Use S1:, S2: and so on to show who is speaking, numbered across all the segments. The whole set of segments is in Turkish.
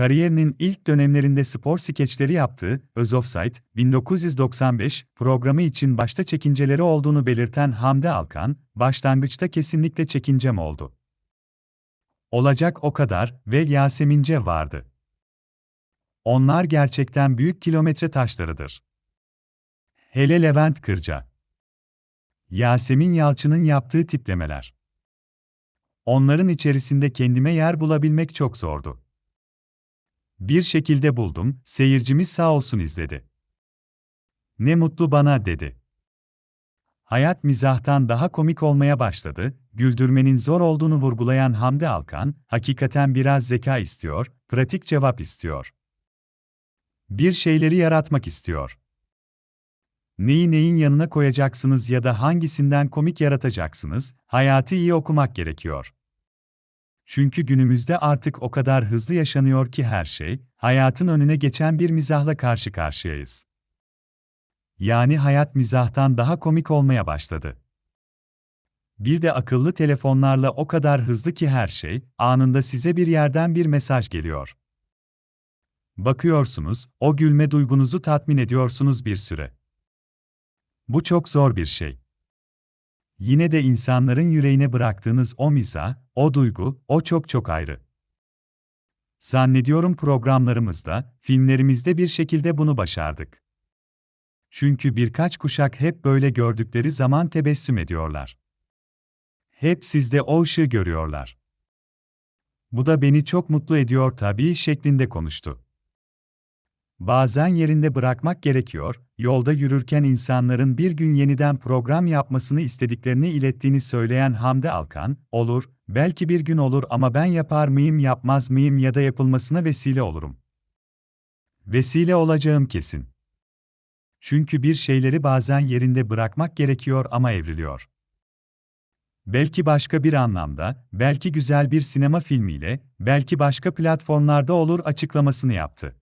S1: kariyerinin ilk dönemlerinde spor skeçleri yaptığı Öz Offside, 1995 programı için başta çekinceleri olduğunu belirten Hamdi Alkan, başlangıçta kesinlikle çekincem oldu. Olacak o kadar ve Yasemince vardı. Onlar gerçekten büyük kilometre taşlarıdır. Hele Levent Kırca. Yasemin Yalçın'ın yaptığı tiplemeler. Onların içerisinde kendime yer bulabilmek çok zordu. Bir şekilde buldum, seyircimiz sağ olsun izledi. Ne mutlu bana dedi. Hayat mizahtan daha komik olmaya başladı, güldürmenin zor olduğunu vurgulayan Hamdi Alkan, hakikaten biraz zeka istiyor, pratik cevap istiyor. Bir şeyleri yaratmak istiyor. Neyi neyin yanına koyacaksınız ya da hangisinden komik yaratacaksınız, hayatı iyi okumak gerekiyor. Çünkü günümüzde artık o kadar hızlı yaşanıyor ki her şey, hayatın önüne geçen bir mizahla karşı karşıyayız. Yani hayat mizahtan daha komik olmaya başladı. Bir de akıllı telefonlarla o kadar hızlı ki her şey, anında size bir yerden bir mesaj geliyor. Bakıyorsunuz, o gülme duygunuzu tatmin ediyorsunuz bir süre. Bu çok zor bir şey. Yine de insanların yüreğine bıraktığınız o mizah, o duygu, o çok çok ayrı. Zannediyorum programlarımızda, filmlerimizde bir şekilde bunu başardık. Çünkü birkaç kuşak hep böyle gördükleri zaman tebessüm ediyorlar. Hep sizde o ışığı görüyorlar. Bu da beni çok mutlu ediyor tabii şeklinde konuştu. Bazen yerinde bırakmak gerekiyor, yolda yürürken insanların bir gün yeniden program yapmasını istediklerini ilettiğini söyleyen Hamdi Alkan, olur, belki bir gün olur ama ben yapar mıyım yapmaz mıyım ya da yapılmasına vesile olurum. Vesile olacağım kesin. Çünkü bir şeyleri bazen yerinde bırakmak gerekiyor ama evriliyor. Belki başka bir anlamda, belki güzel bir sinema filmiyle, belki başka platformlarda olur açıklamasını yaptı.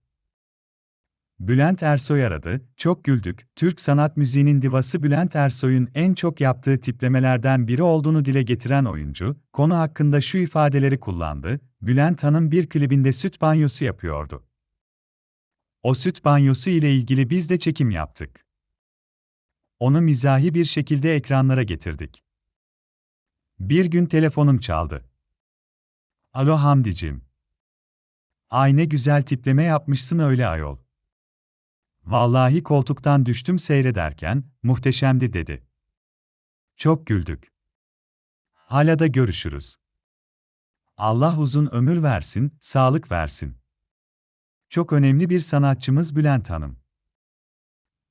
S1: Bülent Ersoy aradı, çok güldük. Türk sanat müziğinin divası Bülent Ersoy'un en çok yaptığı tiplemelerden biri olduğunu dile getiren oyuncu, konu hakkında şu ifadeleri kullandı. Bülent Hanım bir klibinde süt banyosu yapıyordu. O süt banyosu ile ilgili biz de çekim yaptık. Onu mizahi bir şekilde ekranlara getirdik. Bir gün telefonum çaldı. Alo Hamdicim. Ay ne güzel tipleme yapmışsın öyle ayol. Vallahi koltuktan düştüm seyrederken, muhteşemdi dedi. Çok güldük. Hala da görüşürüz. Allah uzun ömür versin, sağlık versin. Çok önemli bir sanatçımız Bülent Hanım.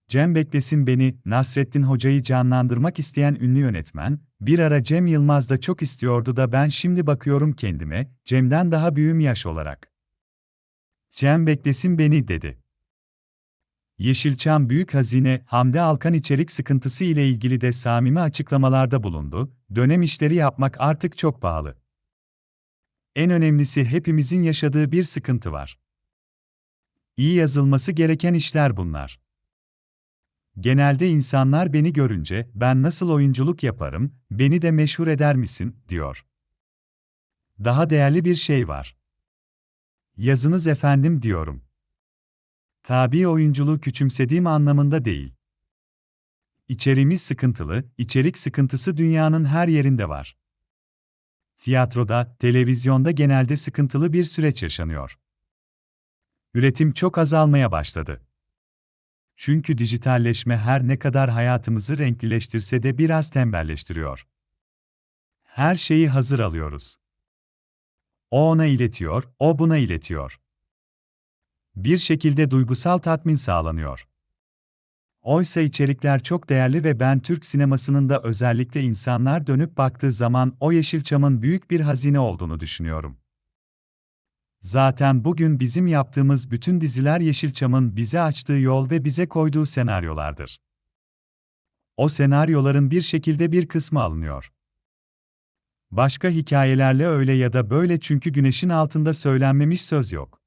S1: Cem Beklesin beni, Nasrettin Hoca'yı canlandırmak isteyen ünlü yönetmen, bir ara Cem Yılmaz da çok istiyordu da ben şimdi bakıyorum kendime, Cem'den daha büyüğüm yaş olarak. Cem Beklesin beni dedi. Yeşilçam Büyük Hazine, Hamdi Alkan içerik sıkıntısı ile ilgili de samimi açıklamalarda bulundu, dönem işleri yapmak artık çok pahalı. En önemlisi hepimizin yaşadığı bir sıkıntı var. İyi yazılması gereken işler bunlar. Genelde insanlar beni görünce, ben nasıl oyunculuk yaparım, beni de meşhur eder misin, diyor. Daha değerli bir şey var. Yazınız efendim diyorum. Tabi oyunculuğu küçümsediğim anlamında değil. İçeriğimiz sıkıntılı, içerik sıkıntısı dünyanın her yerinde var. Tiyatroda, televizyonda genelde sıkıntılı bir süreç yaşanıyor. Üretim çok azalmaya başladı. Çünkü dijitalleşme her ne kadar hayatımızı renklileştirse de biraz tembelleştiriyor. Her şeyi hazır alıyoruz. O ona iletiyor, o buna iletiyor bir şekilde duygusal tatmin sağlanıyor. Oysa içerikler çok değerli ve ben Türk sinemasının da özellikle insanlar dönüp baktığı zaman o Yeşilçam'ın büyük bir hazine olduğunu düşünüyorum. Zaten bugün bizim yaptığımız bütün diziler Yeşilçam'ın bize açtığı yol ve bize koyduğu senaryolardır. O senaryoların bir şekilde bir kısmı alınıyor. Başka hikayelerle öyle ya da böyle çünkü güneşin altında söylenmemiş söz yok.